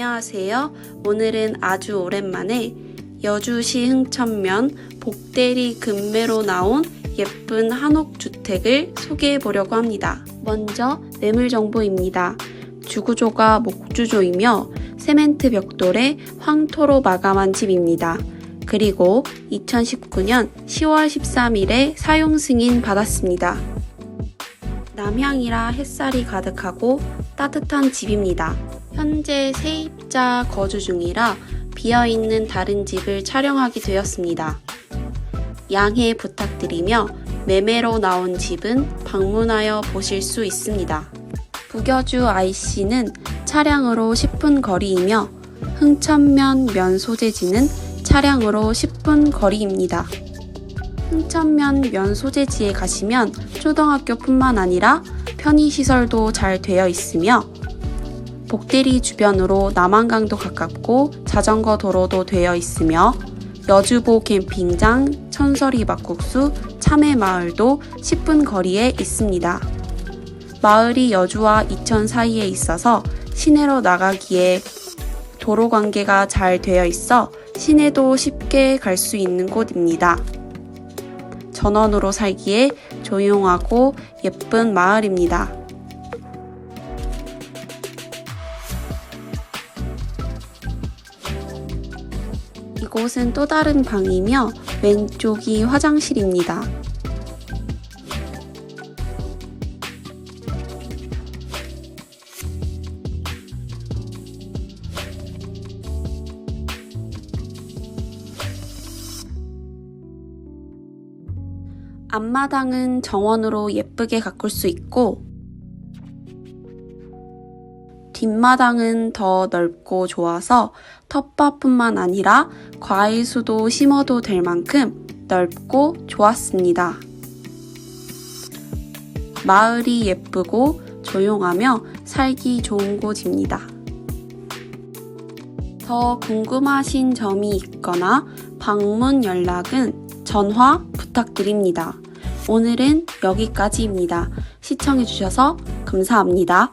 안녕하세요. 오늘은 아주 오랜만에 여주시 흥천면 복대리 금매로 나온 예쁜 한옥 주택을 소개해 보려고 합니다. 먼저 매물 정보입니다. 주구조가 목주조이며 세멘트 벽돌에 황토로 마감한 집입니다. 그리고 2019년 10월 13일에 사용 승인 받았습니다. 남향이라 햇살이 가득하고 따뜻한 집입니다. 현재 세입자 거주 중이라 비어있는 다른 집을 촬영하게 되었습니다. 양해 부탁드리며 매매로 나온 집은 방문하여 보실 수 있습니다. 북여주 IC는 차량으로 10분 거리이며 흥천면 면 소재지는 차량으로 10분 거리입니다. 흥천면 면 소재지에 가시면 초등학교뿐만 아니라 편의시설도 잘 되어 있으며 복대리 주변으로 남한강도 가깝고 자전거 도로도 되어 있으며 여주보 캠핑장, 천서리 막국수, 참외마을도 10분 거리에 있습니다. 마을이 여주와 이천 사이에 있어서 시내로 나가기에 도로 관계가 잘 되어 있어 시내도 쉽게 갈 수 있는 곳입니다. 전원으로 살기에 조용하고 예쁜 마을입니다. 이곳은 또 다른 방이며 왼쪽이 화장실입니다. 앞마당은 정원으로 예쁘게 가꿀 수 있고 뒷마당은 더 넓고 좋아서 텃밭뿐만 아니라 과일 수도 심어도 될 만큼 넓고 좋았습니다. 마을이 예쁘고 조용하며 살기 좋은 곳입니다. 더 궁금하신 점이 있거나 방문 연락은 전화 부탁드립니다. 오늘은 여기까지입니다. 시청해주셔서 감사합니다.